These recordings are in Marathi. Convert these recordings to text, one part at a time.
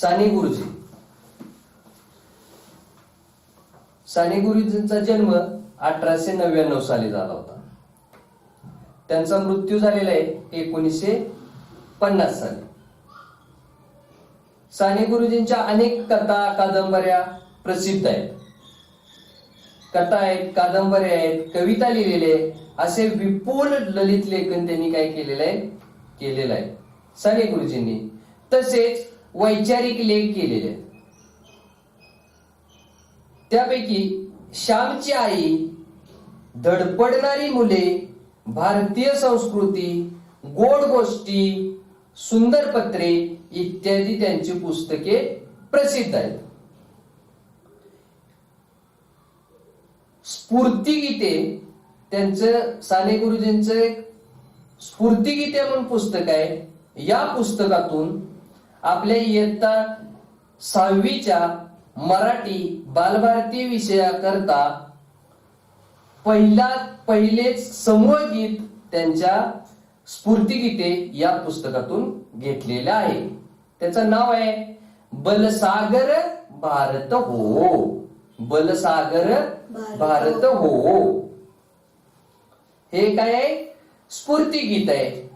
साने गुरुजी. साने गुरुजींचा जन्म अठराशे नव्याण्णव साली झाला होता. त्यांचा मृत्यू झालेला आहे एकोणीसशे पन्नास साली. साने गुरुजींच्या अनेक कथा कादंबऱ्या प्रसिद्ध आहेत. कथा आहेत कादंबऱ्या आहेत कविता लिहिलेले आहेत. असे विपुल ललित लेखन त्यांनी काय केलेलं आहे? केलेलं आहे. साने गुरुजींनी. तसेच वैचारिक लेख केलेले त्यापैकी श्यामची आई धडपडणारी मुले भारतीय संस्कृती गोड गोष्टी सुंदर पत्रे इत्यादी त्यांची पुस्तके प्रसिद्ध आहेत. स्फूर्तिगीते त्यांचं साने गुरुजींचं एक स्फूर्तिगीते म्हणून पुस्तक आहे. या पुस्तकातून आपल्या इयत्ता सहावीच्या मराठी बालभारती विषयाकरता पहिला पहिलेच समूह गीत त्यांच्या स्फूर्तिगीते या पुस्तकातून घेतलेलं आहे. त्याचं नाव आहे बलसागर भारत हो. बलसागर भारत हो. हे काय आहे? स्फूर्ती गीत आहे.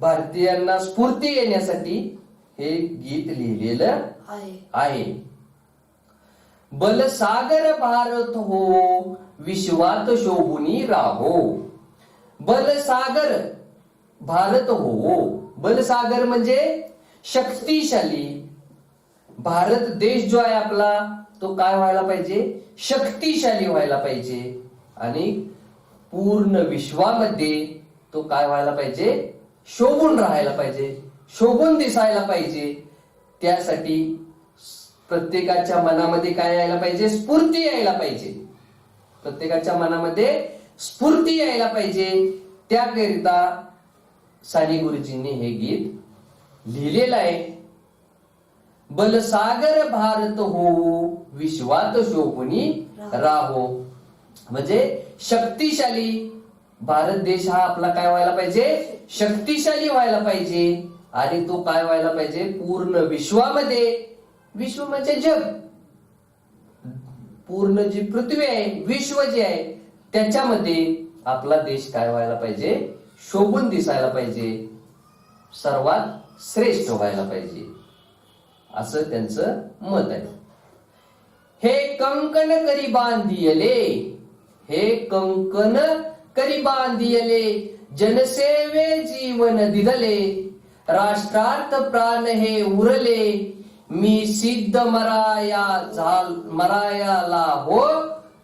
भारतीयांना स्फूर्ती येण्यासाठी हे गीत लिहिलेलं आहे. बलसागर भारत हो विश्वात शोभुनी राहो. बलसागर भारत हो. बलसागर म्हणजे शक्तिशाली. भारत देश जो आहे आपला तो काय व्हायला पाहिजे? शक्तिशाली व्हायला पाहिजे. आणि पूर्ण विश्वामध्ये तो काय व्हायला पाहिजे? शोभून राहायला पाहिजे शोभून दिसायला पाहिजे. त्यासाठी प्रत्येकाच्या मनामध्ये काय यायला पाहिजे? स्फूर्ती यायला पाहिजे. प्रत्येकाच्या मनामध्ये स्फूर्ती यायला पाहिजे. त्याकरिता साने गुरुजींनी हे गीत लिहिलेलं आहे. बलसागर भारत हो विश्वात शोभुनी राहो. म्हणजे शक्तिशाली भारत देश हा आपला काय व्हायला पाहिजे? शक्तिशाली व्हायला पाहिजे. आणि तो काय व्हायला पाहिजे? पूर्ण विश्वामध्ये. विश्व म्हणजे जग. पूर्ण जी पृथ्वी आहे विश्व जे आहे त्याच्यामध्ये आपला देश काय व्हायला पाहिजे? शोभून दिसायला पाहिजे. सर्वात श्रेष्ठ व्हायला पाहिजे. असं त्यांचं मत आहे. हे कंकण करी बांधियले. हे कंकण करी बांधियले जनसेवे जीवन दिदले राष्ट्रार्थ प्राण हे उरले मी सिद्ध मराया झाल मरायाला हो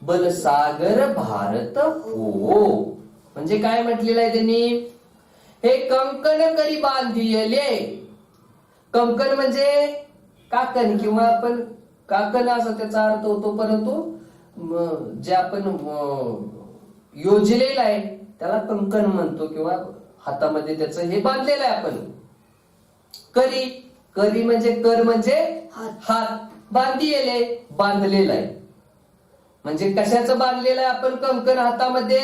बलसागर भारत हो म्हणजे काय म्हटलेलं आहे त्यांनी? हे कंकण करी बांधियले कंकण म्हणजे काकण किंवा आपण काकण असा त्याचा अर्थ होतो परंतु जे आपण योजलेलं आहे त्याला कंकण म्हणतो किंवा हातामध्ये त्याचं हे बांधलेलं आहे आपण. करी करी म्हणजे कर म्हणजे हात. बांधिले बांधलेला आहे. म्हणजे कशाचं बांधलेलं आहे आपण कंकण हातामध्ये?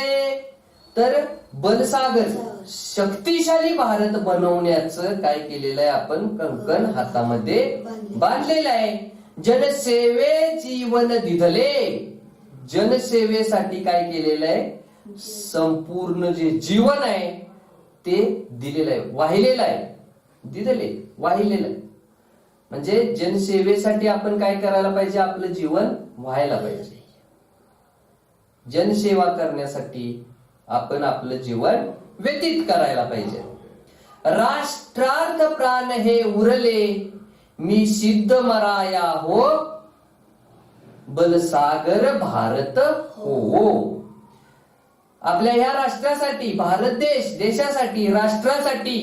तर बलसागर शक्तिशाली भारत बनवण्याचं काय केलेलं आहे आपण कंकण हातामध्ये बांधलेलं आहे. जनसेवे जीवन दिधले. जनसेवेसाठी काय केलेलं आहे? संपूर्ण जे जीवन आहे ते दिलेलं आहे. वाहिलेलं आहे. दिलेले वाहिलेलं आहे. म्हणजे जनसेवेसाठी आपण काय करायला पाहिजे? आपलं जीवन व्हायला पाहिजे. जनसेवा करण्यासाठी आपण आपलं जीवन व्यतीत करायला पाहिजे. राष्ट्रार्थ प्राण हे उरले मी सिद्ध मराया हो बलसागर भारत हो. आपल्या ह्या राष्ट्रासाठी भारत देश देशासाठी राष्ट्रासाठी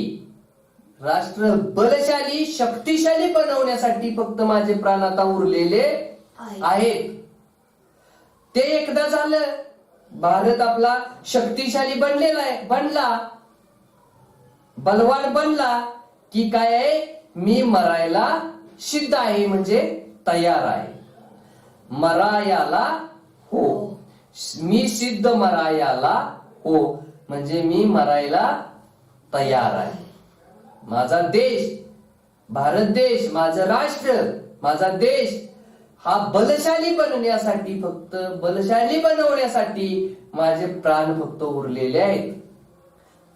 राष्ट्र बलशाली शक्तिशाली बनवण्यासाठी फक्त माझे प्राण आता उरलेले आहे. आहेत. ते एकदा झालं भारत आपला शक्तिशाली बनलेला आहे बनला. बलवान बनला की काय आहे? मी मरायला सिद्ध आहे म्हणजे तयार आहे. मरायाला हो. मी सिद्ध मरायाला हो. म्हणजे मी मरायला तयार आहे. माझा देश भारत देश माझं राष्ट्र माझा देश हा बलशाली बनण्यासाठी फक्त बलशाली बनवण्यासाठी माझे प्राण फक्त उरलेले आहेत.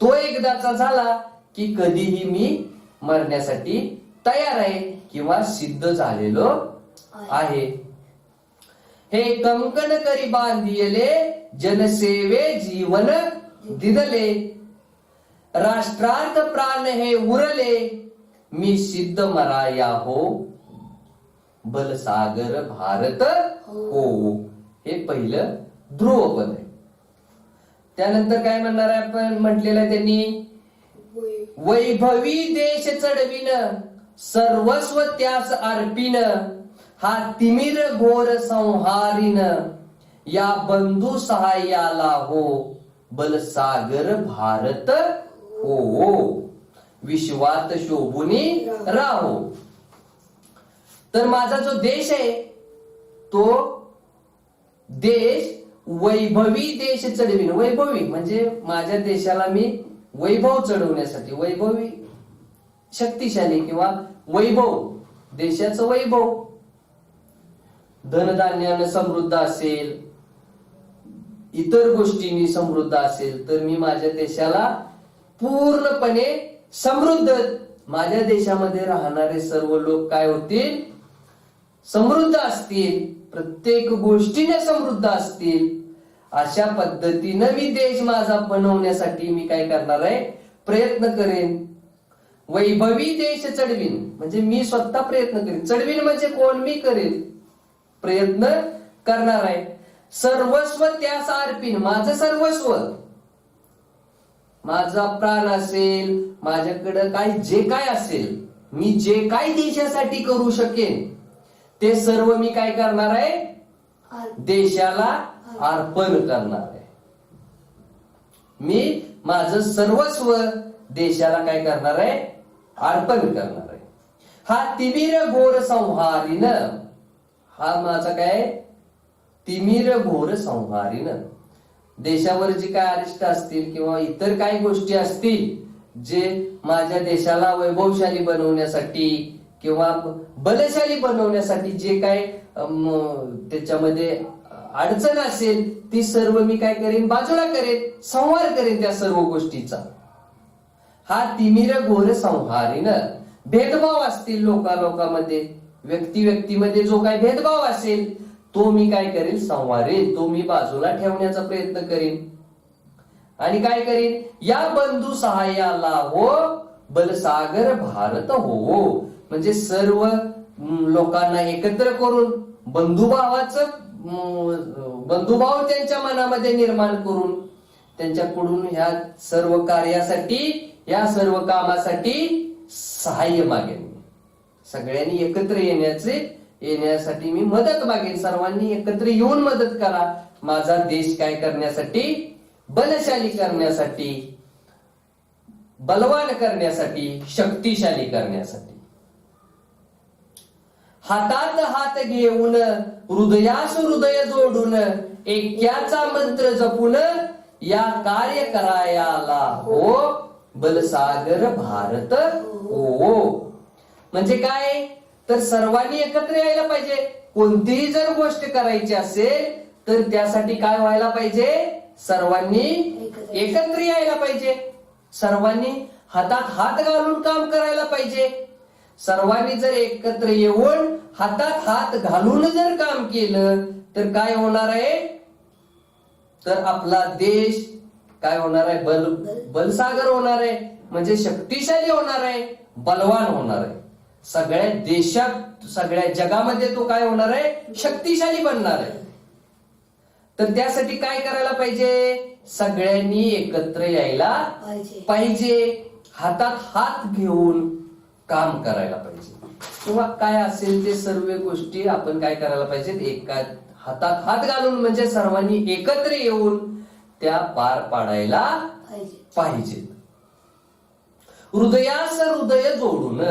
तो एकदाचा झाला की कधीही मी मरण्यासाठी तयार आहे किंवा सिद्ध झालेलो आहे. हे कंकण करी बांधियले जनसेवे जीवन दिदले राष्ट्रार्थ प्राण हे उरले मी सिद्ध मराया हो बलसागर भारत हो हे पहिलं ध्रुवपद आहे त्यानंतर काय म्हणणार आहे आपण? म्हटलेलं आहे त्यांनी वैभवी देश चढविन सर्वस्व त्यास अर्पिन. हा तिमिर घोर संहारीन या बंधू सहाय्याला हो. बलसागर भारत हो. विश्वात शोभुनी राहो. तर माझा जो देश आहे तो देश वैभवी देश चढविन. वैभवी म्हणजे माझ्या देशाला मी वैभव चढवण्यासाठी वैभवी शक्तिशाली किंवा वैभव देशाचं वैभव. धनधान्यानं समृद्ध असेल इतर गोष्टींनी समृद्ध असेल तर मी माझ्या देशाला पूर्णपणे समृद्ध माझ्या देशामध्ये राहणारे सर्व लोक काय होतील? समृद्ध असतील प्रत्येक गोष्टीने समृद्ध असतील. अशा पद्धतीनं मी देश माझा बनवण्यासाठी मी काय करणार आहे? प्रयत्न करेन. वैभवी देश चढवीन. म्हणजे मी स्वतः प्रयत्न करेन. चढवीन म्हणजे कोण? मी करेन. प्रयत्न करणार आहे. सर्वस्व त्यास अर्पिन. माझं सर्वस्व. माझा प्राण असेल माझ्याकडं काय जे काय असेल मी जे काय देशासाठी करू शकेन ते सर्व मी काय करणार आहे? देशाला अर्पण करणार आहे. मी माझं सर्वस्व देशाला काय करणार आहे? अर्पण करणार आहे. हा तिमिर घोर संहारीन हा माझा काय? तिमिर घोर संहारीन. देशावर जी काय अरिष्ट असतील किंवा इतर काही गोष्टी असतील जे माझ्या देशाला वैभवशाली बनवण्यासाठी किंवा बलशाली बनवण्यासाठी जे काय त्याच्यामध्ये अडचण असेल ती सर्व मी काय करेन? बाजूला करेन संहार करेन त्या सर्व गोष्टीचा. हा तिमिर घोर संहारीन. भेदभाव असतील लोका लोकांमध्ये. व्यक्ती व्यक्तीमध्ये जो काही भेदभाव असेल तो मी काय करेन? संवारेल तो मी बाजूला ठेवण्याचा प्रयत्न करीन. आणि काय करीन? या बंधू सहाय्याला हो बलसागर भारत हो. म्हणजे सर्व लोकांना एकत्र करून बंधुभावाचं बंधुभाव त्यांच्या मनामध्ये निर्माण करून त्यांच्याकडून ह्या सर्व कार्यासाठी या सर्व कामासाठी सहाय्य मागेन. सगळ्यांनी एकत्र येण्याचे येण्यासाठी मी मदत मागेन. सर्वांनी एकत्र येऊन मदत करा. माझा देश काय करण्यासाठी? बलशाली करण्यासाठी बलवान करण्यासाठी शक्तिशाली करण्यासाठी. हातात हात घेऊन हृदयास हृदय जोडून एक्याचा मंत्र जपून या कार्य करायला हो. बलसागर भारत हो. म्हणजे काय? तर सर्वांनी एकत्र यायला पाहिजे. कोणतीही जर गोष्ट करायची असेल तर त्यासाठी काय व्हायला पाहिजे? सर्वांनी एकत्र. यायला पाहिजे. सर्वांनी हातात हात घालून काम करायला पाहिजे. सर्वांनी जर एकत्र येऊन हातात हात घालून जर काम केलं तर काय होणार आहे? तर आपला देश काय होणार आहे? बल. बलसागर होणार आहे. म्हणजे शक्तिशाली होणार आहे. बलवान होणार आहे. सगळ्या देशात सगळ्या जगामध्ये तो काय होणार आहे? शक्तिशाली बनणार आहे. तर त्यासाठी काय करायला पाहिजे? सगळ्यांनी एकत्र यायला पाहिजे. पाहिजे. हातात हात घेऊन काम करायला पाहिजे. किंवा काय असेल ते सर्व गोष्टी आपण काय करायला पाहिजेत? एका हातात हात घालून म्हणजे सर्वांनी एकत्र येऊन त्या पार पाडायला पाहिजे. पाहिजेत. हृदयास हृदय जोडून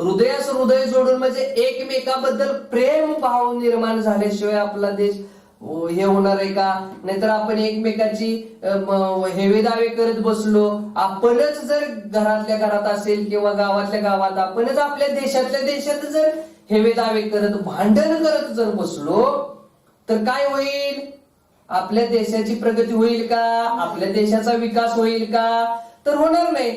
हृदयास हृदय जोडून म्हणजे एकमेकाबद्दल प्रेम भाव निर्माण झाल्याशिवाय आपला देश हे होणार आहे का? नाहीतर आपण एकमेकाची हेवेदावे हेवे दावे करत बसलो. आपणच जर घरातल्या घरात असेल किंवा गावातल्या गावात आपणच आपल्या देशातल्या देशात जर हेवे दावे करत भांडण करत जर बसलो तर काय होईल? आपल्या देशाची प्रगती होईल का? आपल्या देशाचा विकास होईल का? तर होणार नाही.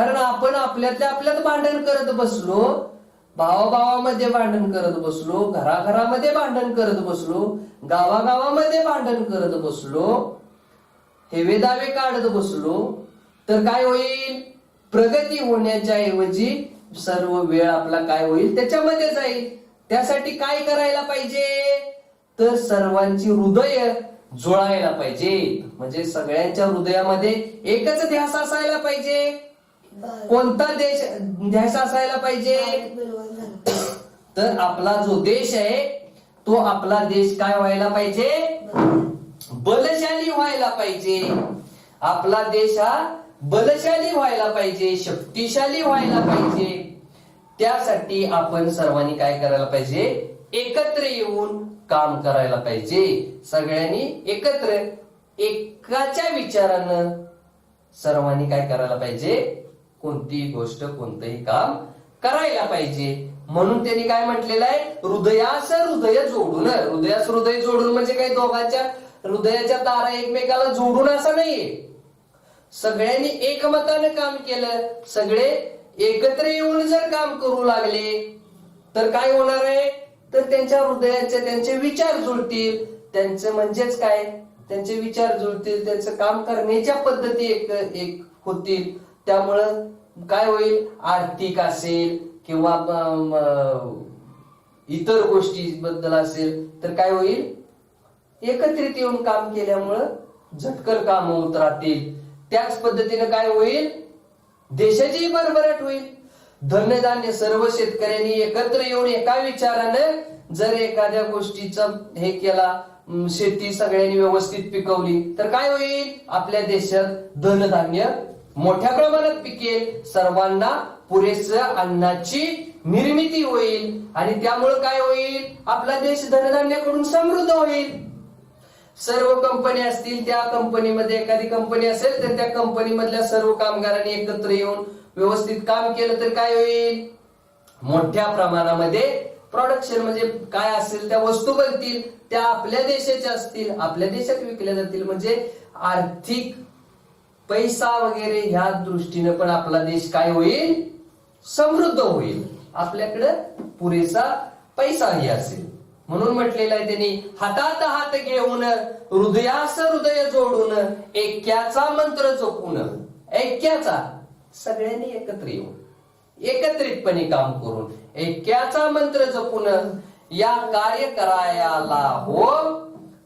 कारण आपण आपल्यातल्या आपल्यात भांडण करत बसलो भावाभावामध्ये भांडण करत बसलो घराघरामध्ये भांडण करत बसलो गावागावामध्ये भांडण करत बसलो हेवे दावे काढत बसलो तर काय होईल? प्रगती होण्याच्या ऐवजी सर्व वेळ आपला काय होईल? त्याच्यामध्ये जाईल. त्यासाठी काय करायला पाहिजे? तर सर्वांची हृदय जुळायला पाहिजे. म्हणजे सगळ्यांच्या हृदयामध्ये एकच ध्यास असायला पाहिजे. कोणता देश ध्यास असायला पाहिजे? तर आपला जो देश आहे तो आपला देश काय व्हायला पाहिजे? बलशाली व्हायला पाहिजे. आपला देश हा बलशाली व्हायला पाहिजे शक्तिशाली व्हायला पाहिजे. त्यासाठी आपण सर्वांनी काय करायला पाहिजे? एकत्र येऊन काम करायला पाहिजे. सगळ्यांनी एकत्र एकाच्या विचारानं सर्वांनी काय करायला पाहिजे? कोणतीही गोष्ट कोणतंही काम करायला पाहिजे. म्हणून त्यांनी काय म्हटलेलं आहे? हृदयास हृदय जोडून. हृदयास हृदय जोडून म्हणजे काही दोघांच्या हृदयाच्या तारा एकमेकाला जोडून असं नाहीये सगळ्यांनी एकमतानं काम केलं. सगळे एकत्र येऊन जर काम करू लागले तर काय होणार आहे? तर त्यांच्या हृदयाचे त्यांचे विचार जुळतील. त्यांचं म्हणजेच काय? त्यांचे विचार जुळतील. त्यांचं काम करण्याच्या पद्धती एक एक होतील. त्यामुळं काय होईल? आर्थिक असेल किंवा इतर गोष्टी बद्दल असेल तर काय होईल? एकत्रित येऊन काम केल्यामुळं झटकर काम होत राहतील. त्याच पद्धतीनं काय होईल? देशाची भरभराट होईल. धन्यधान्य सर्व शेतकऱ्यांनी एकत्र येऊन एका विचारानं जर एखाद्या गोष्टीचा हे केला शेती सगळ्यांनी व्यवस्थित पिकवली तर काय होईल? आपल्या देशात धनधान्य मोठ्या प्रमाणात पिकेल सर्वांना पुरेस अन्नाची निर्मिती होईल. आणि त्यामुळे काय होईल? आपला देश धनधान्याकडून समृद्ध होईल. सर्व कंपनी असतील त्या कंपनीमध्ये एखादी कंपनी असेल तर त्या कंपनीमधल्या सर्व कामगारांनी एकत्र येऊन व्यवस्थित काम केलं तर काय होईल? मोठ्या प्रमाणामध्ये प्रोडक्शन म्हणजे काय असेल त्या वस्तू बनतील त्या आपल्या देशाच्या असतील आपल्या देशात विकल्या जातील. म्हणजे आर्थिक पैसा वगैरे ह्या दृष्टीने पण आपला देश काय होईल? समृद्ध होईल. आपल्याकडं पुरेसा पैसाही असेल. म्हणून म्हटलेलं आहे त्यांनी हातात हात घेऊन हृदयास हृदय जोडून ऐक्याचा मंत्र जपून ऐक्याचा सगळ्यांनी एकत्र येऊन एकत्रितपणे काम करून ऐक्याचा मंत्र जपून या कार्य करायला हो.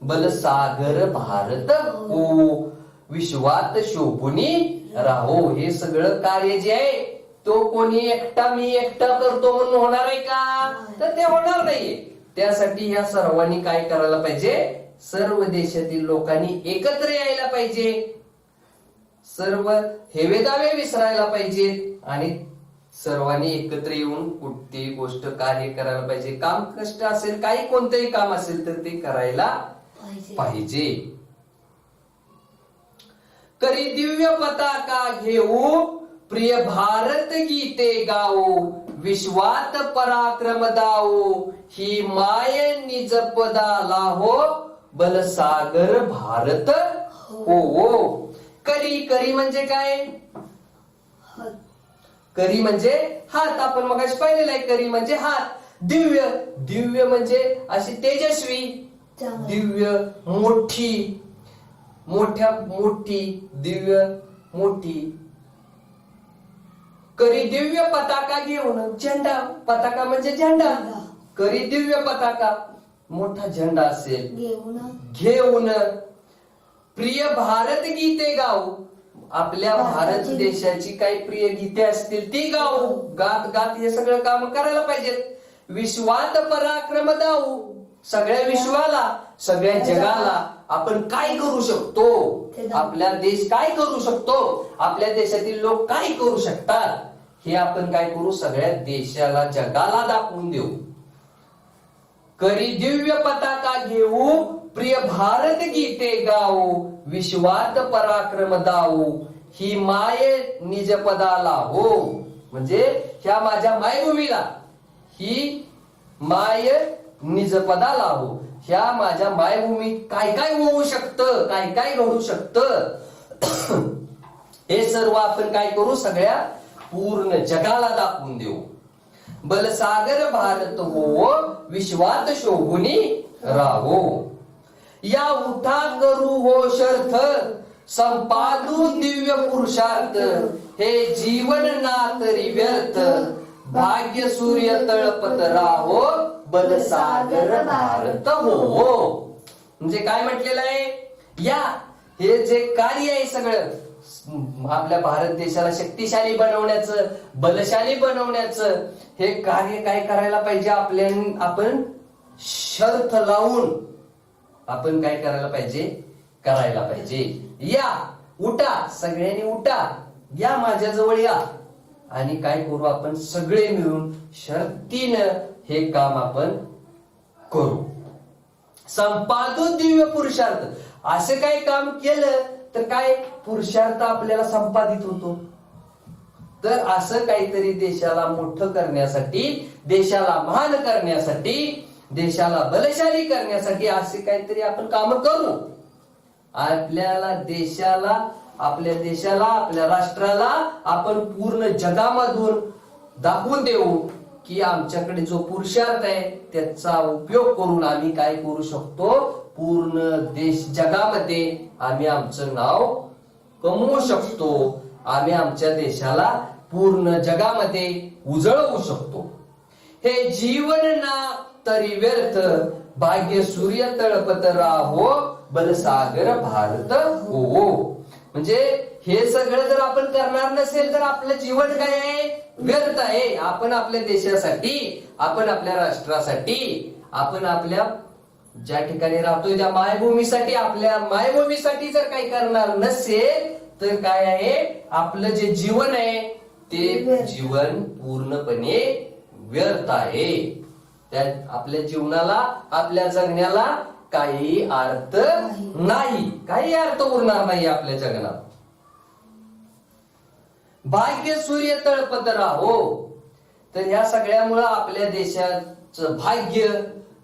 बलसागर भारत हो. विश्वात शोभुनी राहो हे सगळं कार्य जे आहे तो कोणी एकटा मी एकटा करतो म्हणून होणार आहे का? तर ते होणार नाहीये. त्यासाठी या सर्वांनी काय करायला पाहिजे? सर्व देशातील लोकांनी एकत्र यायला पाहिजे. सर्व हेवे दावे विसरायला पाहिजेत आणि सर्वांनी एकत्र येऊन कोणतीही गोष्ट कार्य करायला पाहिजे. काम कष्ट असेल काही कोणतंही काम असेल तर ते करायला पाहिजे. करी दिव्य पताका घेऊ. प्रिय भारत गीते गाऊ. विश्वात पराक्रम दाऊ. ही माय निजपदा लाहो बलसागर भारत हो. हो करी करी म्हणजे काय? करी म्हणजे हात. आपण मग पाहिलेलं आहे करी म्हणजे हात. दिव्य. दिव्य म्हणजे अशी तेजस्वी. दिव्य मोठी. मोठ्या मोठी दिव्य मोठी. करी दिव्य पताका घेऊन झेंडा. पताका म्हणजे झेंडा. करी दिव्य पताका. मोठा झेंडा असेल. घेऊन. प्रिय भारत गीते गाऊ. आपल्या भारत देशाची काही प्रिय गीते असतील ती गाऊ. गात गात हे सगळं काम करायला पाहिजेत. विश्वात पराक्रम दाऊ. सगळ्या विश्वाला सगळ्या जगाला. आपण काय करू शकतो. आपला देश काय करू शकतो? आपल्या देशातील लोक काय करू शकतात? हे आपण काय करू? सगळ्या देशाला जगाला दाखवून देऊ. करी दिव्य पताका घेऊ प्रिय भारत गीते गाओ विश्वात पराक्रम दाऊ. ही माय निज पदाला हो. म्हणजे ह्या माझ्या मायभूमीला. ही माय निज पदाला हो. ह्या माझ्या मायभूमीत काय काय होऊ शकतं? काय काय घडू शकतं? हे सर्व आपण काय करू? सगळ्या पूर्ण जगाला दाखवून देऊ. बलसागर भारत हो विश्वात शोभुनी राहो. या उठा करू हो शर्थ संपादू दिव्य पुरुषार्थ. हे जीवन ना तरी व्यर्थ. भाग्य सूर्य तळपत राहो. बलसागर भारत हो म्हणजे काय म्हटलेलं आहे? या हे जे कार्य आहे सगळं आपल्या भारत देशाला शक्तिशाली बनवण्याचं बलशाली बनवण्याचं हे कार्य काय करायला पाहिजे आपल्या आपण? शर्त लावून आपण काय करायला पाहिजे? करायला पाहिजे. या उठा सगळ्यांनी उठा. या माझ्या जवळ या. आणि काय करू आपण? सगळे मिळून शर्तीनं हे काम आपण करू. संपादू दिव्य पुरुषार्थ. असं काही काम केलं तर काय पुरुषार्थ आपल्याला संपादित होतो? तर असं काहीतरी देशाला मोठं करण्यासाठी देशाला महान करण्यासाठी देशाला बलशाली करण्यासाठी असे काहीतरी आपण काम करू. आपल्याला देशाला आपल्या देशाला आपल्या राष्ट्राला आपण पूर्ण जगामधून दाखवून देऊ की आमच्याकडे जो पुरुषार्थ आहे त्याचा उपयोग करून आम्ही काय करू शकतो? पूर्ण देश जगामध्ये आम्ही आमचं नाव कमवू शकतो. आम्ही आमच्या देशाला पूर्ण जगामध्ये उजळवू शकतो. हे जीवन ना तरी व्यर्थ भाग्य सूर्य तळपत राहो बलसागर भारत हो. म्हणजे हे सगळं जर आपण करणार नसेल तर आपलं जीवन काय आहे? व्यर्थ आहे. आपण आपल्या देशासाठी आपण आपल्या राष्ट्रासाठी आपण आपल्या ज्या ठिकाणी राहतोय त्या मायभूमीसाठी आपल्या मायभूमीसाठी जर काही करणार नसेल तर काय आहे? आपलं जे जीवन आहे ते जीवन पूर्णपणे व्यर्थ आहे. त्या आपल्या जीवनाला आपल्या जगण्याला काही अर्थ नाही. काही अर्थ उरणार नाही आपल्या जगण्यात भाग्य सूर्य तळपत राहो. तर या सगळ्यामुळं आपल्या देशाचं भाग्य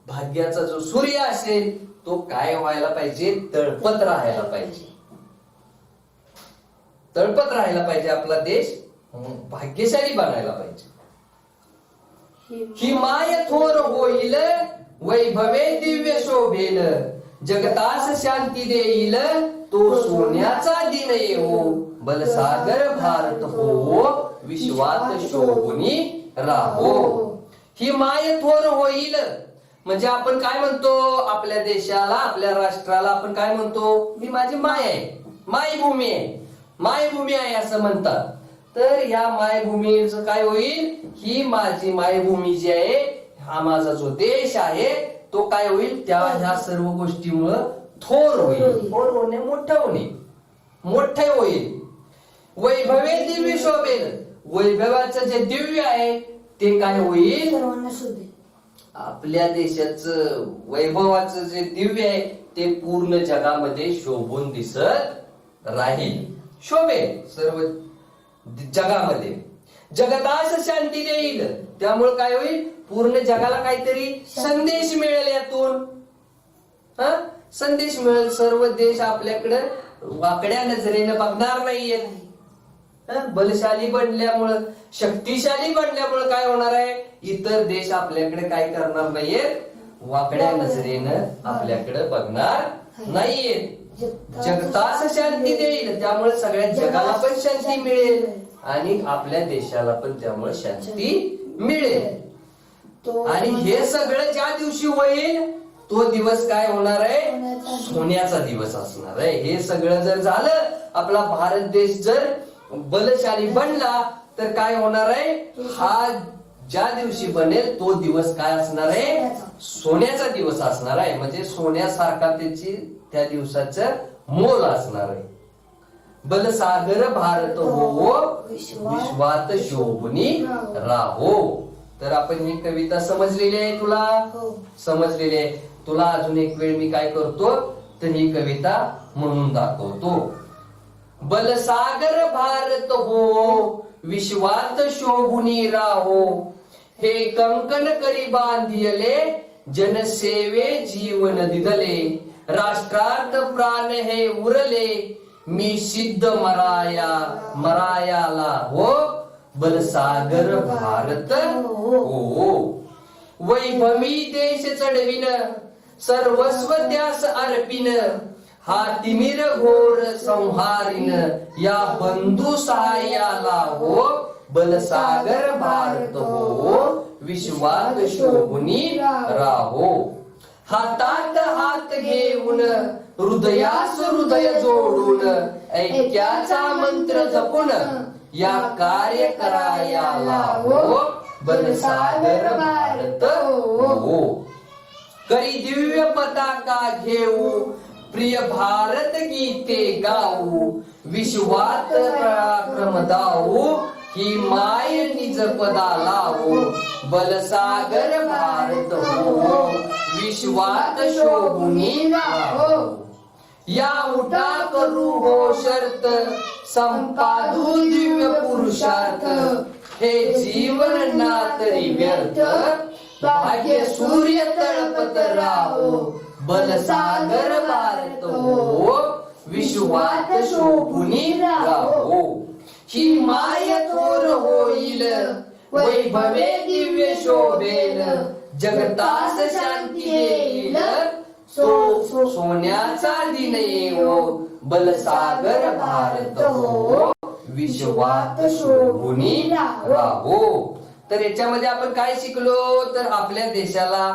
भाग्याचा जो सूर्य असेल तो काय व्हायला पाहिजे? तळपत राहायला पाहिजे. तळपत राहायला पाहिजे आपला देश भाग्यशाली बनायला पाहिजे. ही माय थोर होईल वैभवे दिव्य शोभेल जगतास शांती देईल तो सोन्याचा दिन येऊ बलसागर भारत हो विश्वात शोभुनी राहो. ही माय थोर होईल. म्हणजे आपण काय म्हणतो? आपल्या देशाला आपल्या राष्ट्राला आपण काय म्हणतो? मी माझी माय आहे. मायभूमी आहे. मायभूमी आहे असं म्हणतात. तर या मायभूमीचं काय होईल? ही माझी मायभूमी जी आहे हा माझा जो देश आहे तो काय होईल? त्या ह्या सर्व गोष्टीमुळं थोर होईल. थोर होणे मोठं होणे. मोठे होईल. वैभवे दिव्य शोभेल. वैभवाचं जे दिव्य आहे ते काय होईल? आपल्या देशाचं वैभवाचं जे दिव्य आहे ते पूर्ण जगामध्ये शोभून दिसत राहील. शोभेल सर्व जगामध्ये. जगतास शांती देईल. त्यामुळे काय होईल? पूर्ण जगाला काहीतरी संदेश मिळेल यातून. हा? संदेश मिळेल. सर्व देश आपल्याकडे वाकड्या नजरेने बघणार नाहीयेत हा? बलशाली बनल्यामुळं शक्तिशाली बनल्यामुळं काय होणार आहे? इतर देश आपल्याकडे काय करणार नाहीयेत वाकड्या नजरेनं आपल्याकडे बघणार नाहीयेत जगतास शांती देईल. त्यामुळे सगळ्या जगाला पण शांती मिळेल. आणि आपल्या देशाला पण त्यामुळे शांती मिळेल. आणि हे सगळं ज्या दिवशी होईल तो दिवस काय होणार आहे? सोन्याचा दिवस. असणार आहे. हे सगळं जर झालं आपला भारत देश जर बलशाली बनला तर काय होणार आहे? हा ज्या दिवशी बनेल तो दिवस काय असणार आहे? सोन्याचा. दिवस असणार आहे. म्हणजे सोन्यासारखा त्याची त्या दिवसाचं मोल असणार आहे. बलसागर भारत हो विश्वात शोभनी राहो. तर आपण ही कविता समजलेली आहे तुला? हो. समजलेली आहे. तुला अजून एक वेळ मी काय करतो? तर ही कविता म्हणून दाखवतो. बलसागर भारत हो विश्वात शोभुनी राहो. हे कंकण करी बांधियले जनसेवे जीवन दिदले. राष्ट्रात प्राण हे उरले मी सिद्ध मराया मरायाला हो. बलसागर भारत. हो वैभवी देश चढविन सर्वस्व त्यास अर्पिन हा तिमिर घोर संहारिन. या बंधू सहाय्याला हो बलसागर भारत हो. विश्वात शोभुनी राहो. हातात हात घेऊन हृदयास हृदय जोडून ऐक्याचा मंत्र जपून या कार्य करायाला हो बलसागर भारत. हो. करी दिव्य पताका घेऊ. प्रिय भारत गीते गाऊ. विश्वात पराक्रम दाऊ. ही माय निज पदा लावू. बलसागर भारत हो. विश्वात शोभुनी राहो या उठा करू हो शर्त संपादू दिव्य पुरुषार्थ. हे जीवन ना तरी व्यर्थ. भाग्य सूर्य तळपत राहो बलसागर भारत हो विश्वात शोभुनी राहो. ही माय थोर होईल वैभवे दिव्य शोभेल. जगतास शांती येईल सो सोन्याचा दिन येवो बलसागर भारत. हो विश्वात शोभुनी राहो. तर याच्यामध्ये आपण काय शिकलो? तर आपल्या देशाला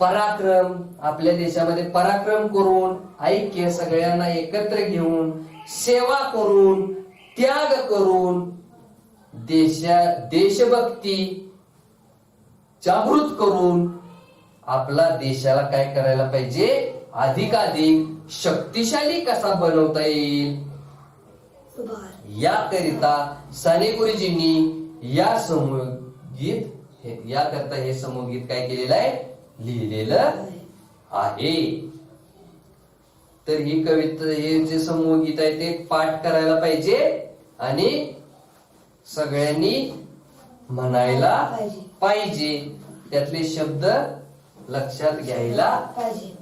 पराक्रम आपल्या देशामध्ये पराक्रम करून ऐक्य सगळ्यांना एकत्र घेऊन सेवा करून त्याग करून देशा देशभक्ती जागृत करून आपला देशाला काय करायला पाहिजे? अधिकाधिक शक्तिशाली कसा बनवता येईल? याकरिता साने गुरुजींनी या समूहगीत हे- याकरता हे समूहगीत काय केलेलं आहे? लिहिलेलं आहे. तर ही कविता हे जे समूहगीत आहे ते पाठ करायला पाहिजे आणि सगळ्यांनी म्हणायला. पाहिजे. त्यातले शब्द लक्षात घ्यायला पाहिजे.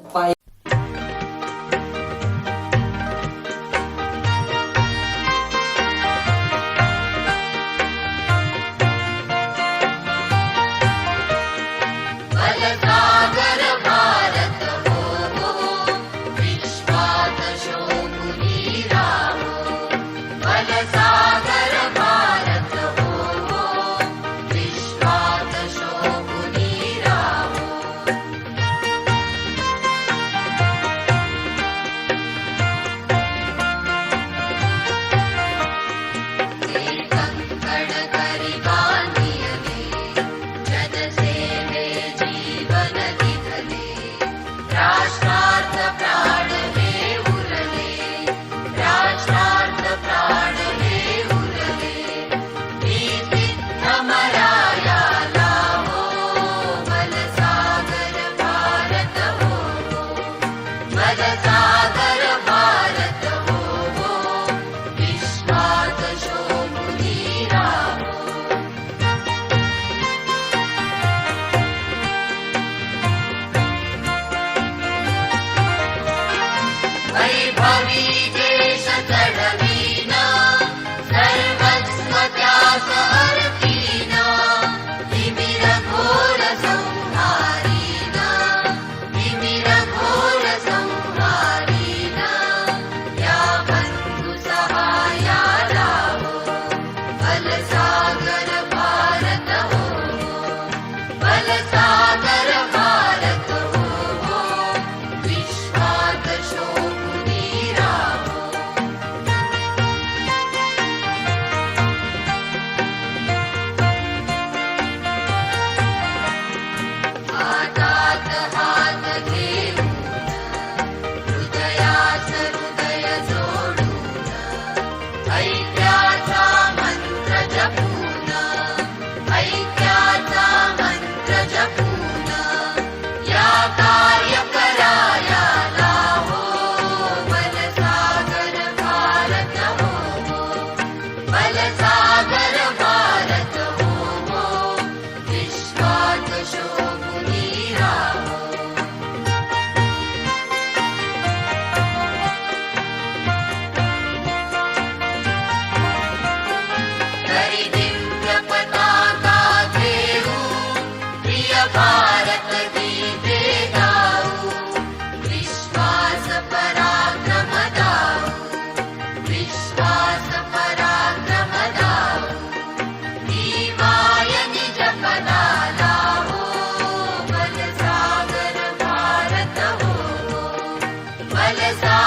वैभवी देश Alessandro.